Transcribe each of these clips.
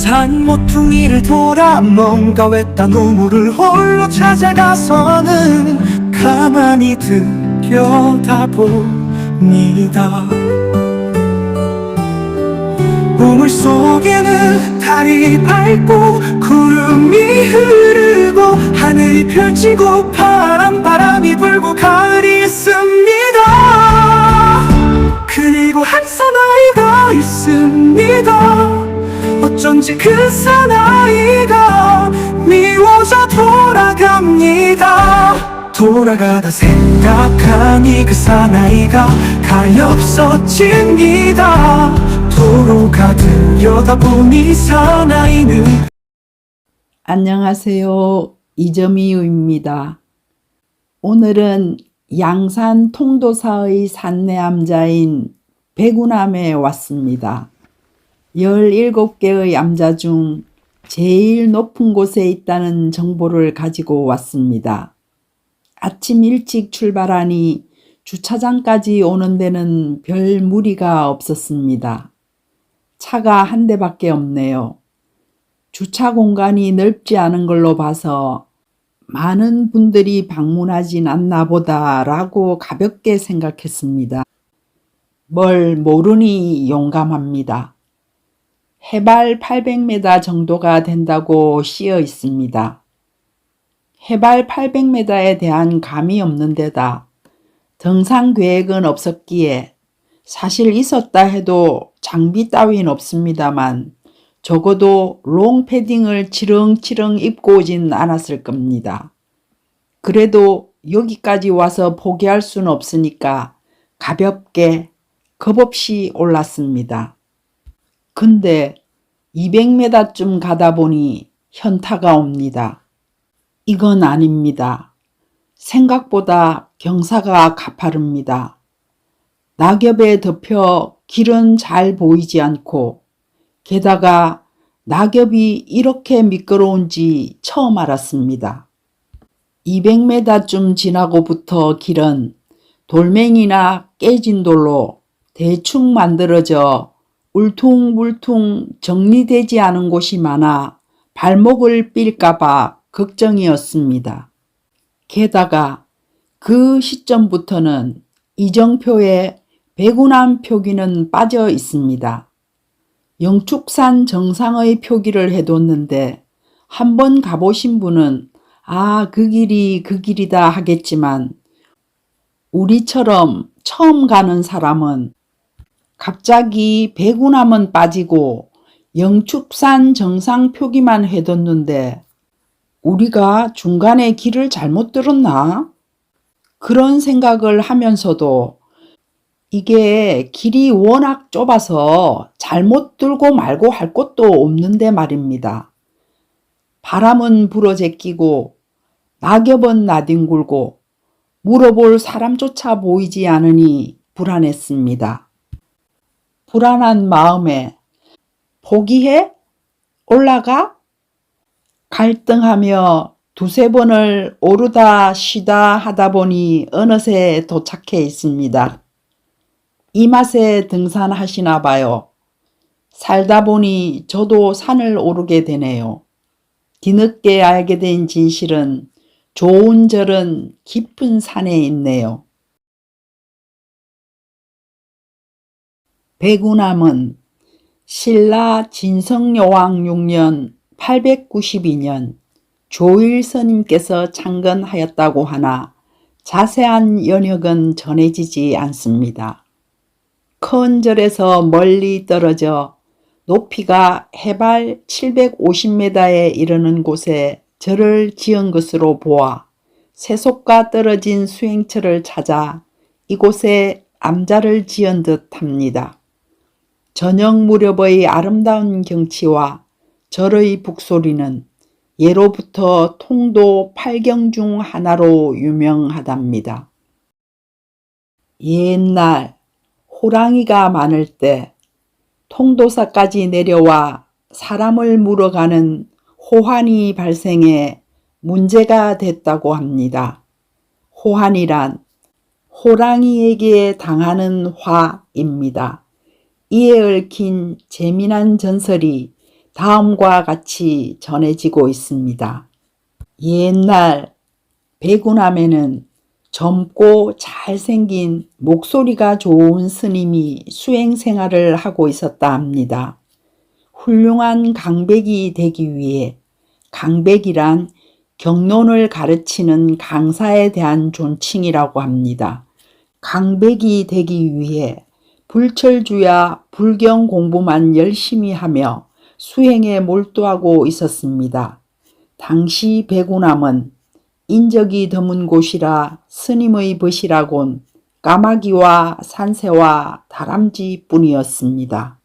산 모퉁이를 돌아 뭔가 외딴 우물을 홀로 찾아가서는 가만히 들여다봅니다. 우물 속에는 달이 밝고 구름이 흐르고 하늘이 펼치고 파란 바람이 불고 가을이 있습니다. 그리고 한 사나이가 있습니다 어쩐지 그 사나이가 미워져 돌아갑니다 돌아가다 생각하니 그 사나이가 가엾어집니다 도로가 들여다보니 사나이는 안녕하세요. 이점이유입니다. 오늘은 양산 통도사의 산내암자인 백운암에 왔습니다. 17개의 암자 중 제일 높은 곳에 있다는 정보를 가지고 왔습니다. 아침 일찍 출발하니 주차장까지 오는 데는 별 무리가 없었습니다. 차가 한 대밖에 없네요. 주차 공간이 넓지 않은 걸로 봐서 많은 분들이 방문하진 않나 보다라고 가볍게 생각했습니다. 뭘 모르니 용감합니다. 해발 800m 정도가 된다고 씌어 있습니다. 해발 800m에 대한 감이 없는 데다 등산 계획은 없었기에 사실 있었다 해도 장비 따윈 없습니다만 적어도 롱 패딩을 치렁치렁 입고 오진 않았을 겁니다. 그래도 여기까지 와서 포기할 수는 없으니까 가볍게 겁없이 올랐습니다. 근데 200m쯤 가다 보니 현타가 옵니다. 이건 아닙니다. 생각보다 경사가 가파릅니다. 낙엽에 덮여 길은 잘 보이지 않고 게다가 낙엽이 이렇게 미끄러운지 처음 알았습니다. 200m쯤 지나고부터 길은 돌멩이나 깨진 돌로 대충 만들어져 울퉁불퉁 정리되지 않은 곳이 많아 발목을 삘까봐 걱정이었습니다. 게다가 그 시점부터는 이정표에 백운암 표기는 빠져 있습니다. 영축산 정상의 표기를 해뒀는데 한 번 가보신 분은 아, 그 길이 그 길이다 하겠지만 우리처럼 처음 가는 사람은 갑자기 백운암은 빠지고 영축산 정상 표기만 해뒀는데 우리가 중간에 길을 잘못 들었나? 그런 생각을 하면서도 이게 길이 워낙 좁아서 잘못 들고 말고 할 것도 없는데 말입니다. 바람은 불어 제끼고 낙엽은 나뒹굴고 물어볼 사람조차 보이지 않으니 불안했습니다. 불안한 마음에 포기해? 올라가? 갈등하며 두세 번을 오르다 쉬다 하다 보니 어느새 도착해 있습니다. 이 맛에 등산하시나 봐요. 살다 보니 저도 산을 오르게 되네요. 뒤늦게 알게 된 진실은 좋은 절은 깊은 산에 있네요. 백운암은 신라 진성여왕 6년 892년 조일 스님께서 창건하였다고 하나 자세한 연역은 전해지지 않습니다. 큰 절에서 멀리 떨어져 높이가 해발 750m에 이르는 곳에 절을 지은 것으로 보아 세속과 떨어진 수행처를 찾아 이곳에 암자를 지은 듯 합니다. 저녁 무렵의 아름다운 경치와 절의 북소리는 예로부터 통도 팔경 중 하나로 유명하답니다. 옛날 호랑이가 많을 때 통도사까지 내려와 사람을 물어가는 호환이 발생해 문제가 됐다고 합니다. 호환이란 호랑이에게 당하는 화입니다. 이에 얽힌 재미난 전설이 다음과 같이 전해지고 있습니다. 옛날 배구남에는 젊고 잘생긴 목소리가 좋은 스님이 수행 생활을 하고 있었다 합니다. 훌륭한 강백이 되기 위해 강백이란 경론을 가르치는 강사에 대한 존칭이라고 합니다. 강백이 되기 위해 불철주야 불경 공부만 열심히 하며 수행에 몰두하고 있었습니다. 당시 배구남은 인적이 드문 곳이라 스님의 벗이라곤 까마귀와 산새와 다람쥐 뿐이었습니다.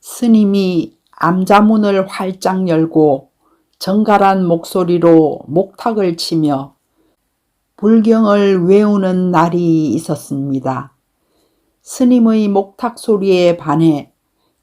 스님이 암자문을 활짝 열고 정갈한 목소리로 목탁을 치며 불경을 외우는 날이 있었습니다. 스님의 목탁 소리에 반해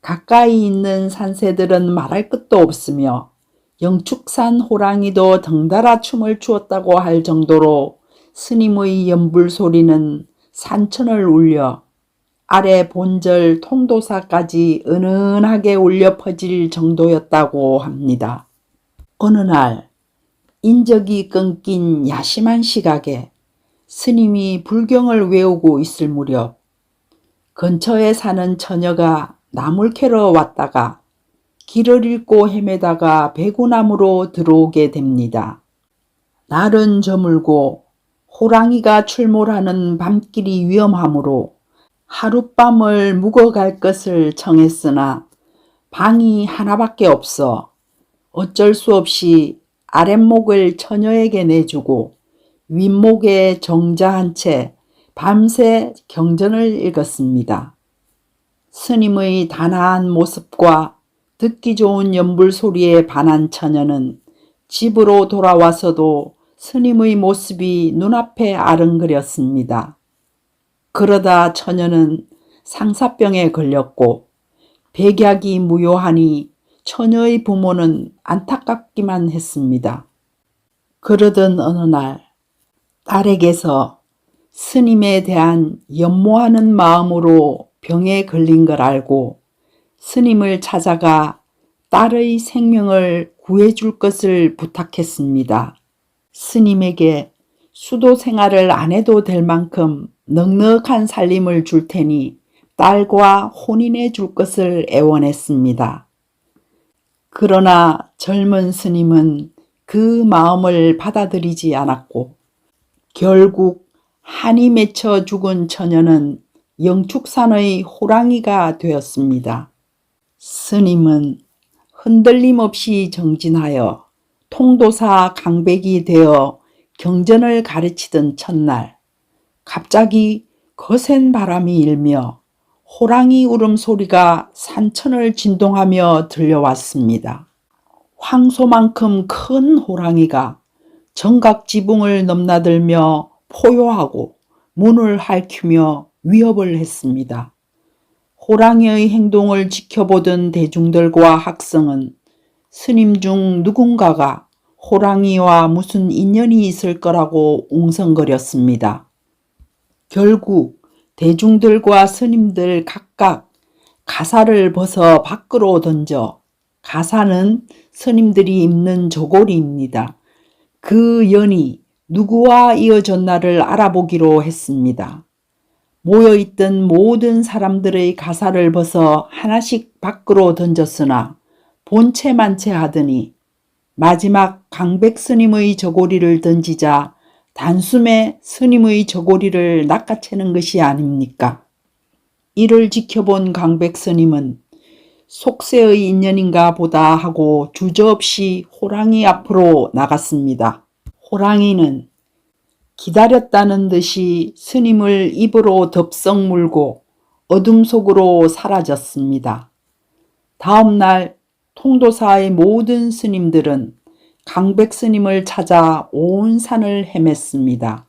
가까이 있는 산새들은 말할 것도 없으며 영축산 호랑이도 덩달아 춤을 추었다고 할 정도로 스님의 연불 소리는 산천을 울려 아래 본절 통도사까지 은은하게 울려 퍼질 정도였다고 합니다. 어느 날 인적이 끊긴 야심한 시각에 스님이 불경을 외우고 있을 무렵 근처에 사는 처녀가 나물 캐러 왔다가 길을 잃고 헤매다가 배구나무로 들어오게 됩니다. 날은 저물고 호랑이가 출몰하는 밤길이 위험하므로 하룻밤을 묵어갈 것을 정했으나 방이 하나밖에 없어 어쩔 수 없이 아랫목을 처녀에게 내주고 윗목에 정자한 채 밤새 경전을 읽었습니다. 스님의 단아한 모습과 듣기 좋은 연불 소리에 반한 처녀는 집으로 돌아와서도 스님의 모습이 눈앞에 아른거렸습니다. 그러다 처녀는 상사병에 걸렸고 백약이 무효하니 처녀의 부모는 안타깝기만 했습니다. 그러던 어느 날 딸에게서 스님에 대한 연모하는 마음으로 병에 걸린 걸 알고 스님을 찾아가 딸의 생명을 구해줄 것을 부탁했습니다. 스님에게 수도 생활을 안 해도 될 만큼 넉넉한 살림을 줄 테니 딸과 혼인해 줄 것을 애원했습니다. 그러나 젊은 스님은 그 마음을 받아들이지 않았고 결국 한이 맺혀 죽은 처녀는 영축산의 호랑이가 되었습니다. 스님은 흔들림 없이 정진하여 통도사 강백이 되어 경전을 가르치던 첫날 갑자기 거센 바람이 일며 호랑이 울음소리가 산천을 진동하며 들려왔습니다. 황소만큼 큰 호랑이가 정각 지붕을 넘나들며 포효하고 문을 핥히며 위협을 했습니다. 호랑이의 행동을 지켜보던 대중들과 학생은 스님 중 누군가가 호랑이와 무슨 인연이 있을 거라고 웅성거렸습니다. 결국 대중들과 스님들 각각 가사를 벗어 밖으로 던져 가사는 스님들이 입는 저고리입니다. 그 연이 누구와 이어졌나를 알아보기로 했습니다. 모여있던 모든 사람들의 가사를 벗어 하나씩 밖으로 던졌으나 본체만체 하더니 마지막 강백 스님의 저고리를 던지자 단숨에 스님의 저고리를 낚아채는 것이 아닙니까? 이를 지켜본 강백 스님은 속세의 인연인가 보다 하고 주저없이 호랑이 앞으로 나갔습니다. 호랑이는 기다렸다는 듯이 스님을 입으로 덥석 물고 어둠 속으로 사라졌습니다. 다음 날 통도사의 모든 스님들은 강백 스님을 찾아 온 산을 헤맸습니다.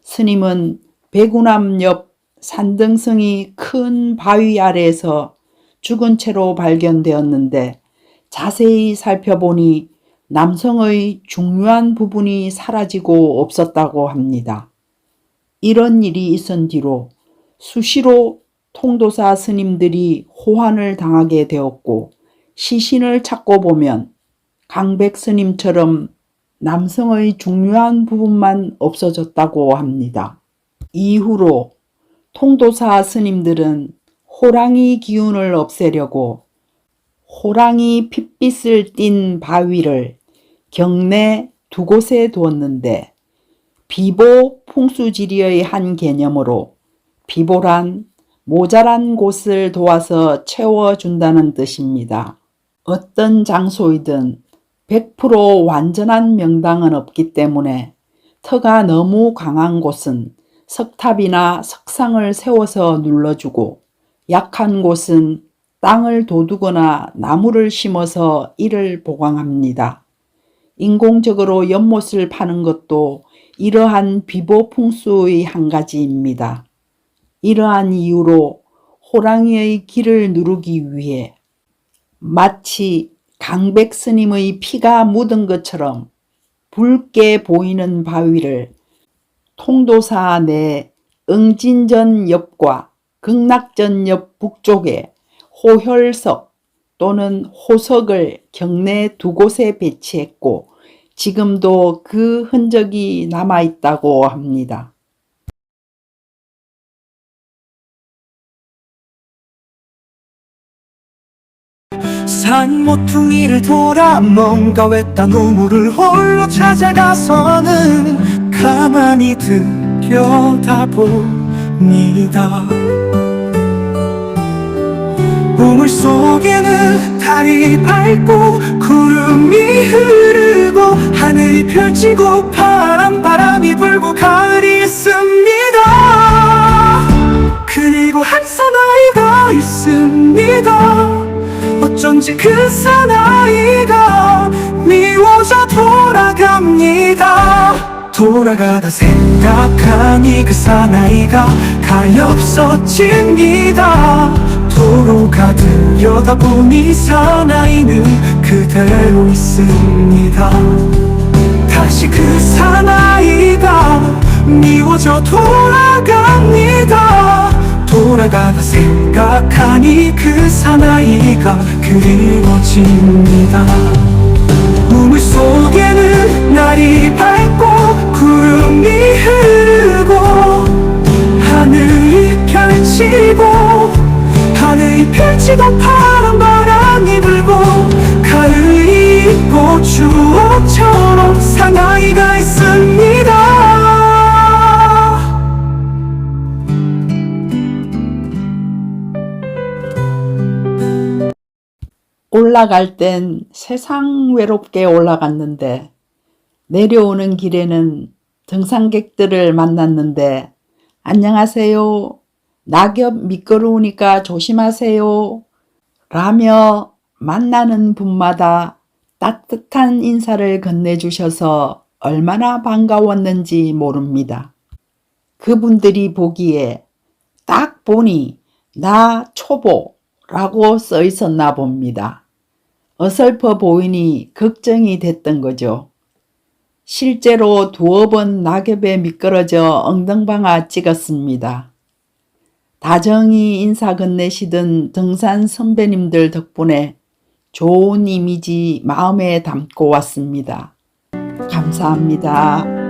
스님은 배구남 옆 산등성이 큰 바위 아래에서 죽은 채로 발견되었는데 자세히 살펴보니 남성의 중요한 부분이 사라지고 없었다고 합니다. 이런 일이 있은 뒤로 수시로 통도사 스님들이 호환을 당하게 되었고 시신을 찾고 보면 강백 스님처럼 남성의 중요한 부분만 없어졌다고 합니다. 이후로 통도사 스님들은 호랑이 기운을 없애려고 호랑이 핏빛을 띤 바위를 경내 두 곳에 두었는데 비보 풍수지리의 한 개념으로 비보란 모자란 곳을 도와서 채워준다는 뜻입니다. 어떤 장소이든 100% 완전한 명당은 없기 때문에 터가 너무 강한 곳은 석탑이나 석상을 세워서 눌러주고 약한 곳은 땅을 도두거나 나무를 심어서 이를 보강합니다. 인공적으로 연못을 파는 것도 이러한 비보 풍수의 한 가지입니다. 이러한 이유로 호랑이의 길을 누르기 위해 마치 강백 스님의 피가 묻은 것처럼 붉게 보이는 바위를 통도사 내 응진전 옆과 극락전 옆 북쪽에 호혈석 또는 호석을 경내 두 곳에 배치했고 지금도 그 흔적이 남아 있다고 합니다. 산 모퉁이를 돌아 뭔가 외딴 우물을 홀로 찾아가서는 가만히 들여다봅니다 우물 속에는 달이 밝고 구름이 흐르고 하늘이 펼치고 파란 바람이 불고 가을이 있습니다. 그리고 한 사나이가 있습니다. 어쩐지 그 사나이가 미워져 돌아갑니다. 돌아가다 생각하니 그 사나이가 가엾어집니다 도로가 들여다보니 사나이는 그대로 있습니다. 다시 그 사나이가 미워져 돌아갑니다. 돌아가다 생각하니 그 사나이가 그리워집니다. 우물 속에는 날이 밝고 구름이 흐르고 펼치고 파란 바람이 불고 가을이 있고 추억처럼 사나이가 있습니다 올라갈 땐 세상 외롭게 올라갔는데 내려오는 길에는 등산객들을 만났는데 안녕하세요. 낙엽 미끄러우니까 조심하세요. 라며 만나는 분마다 따뜻한 인사를 건네주셔서 얼마나 반가웠는지 모릅니다. 그분들이 보기에 딱 보니 나 초보라고 써 있었나 봅니다. 어설퍼 보이니 걱정이 됐던 거죠. 실제로 두어 번 낙엽에 미끄러져 엉덩방아 찍었습니다. 다정히 인사 건네시던 등산 선배님들 덕분에 좋은 이미지 마음에 담고 왔습니다. 감사합니다.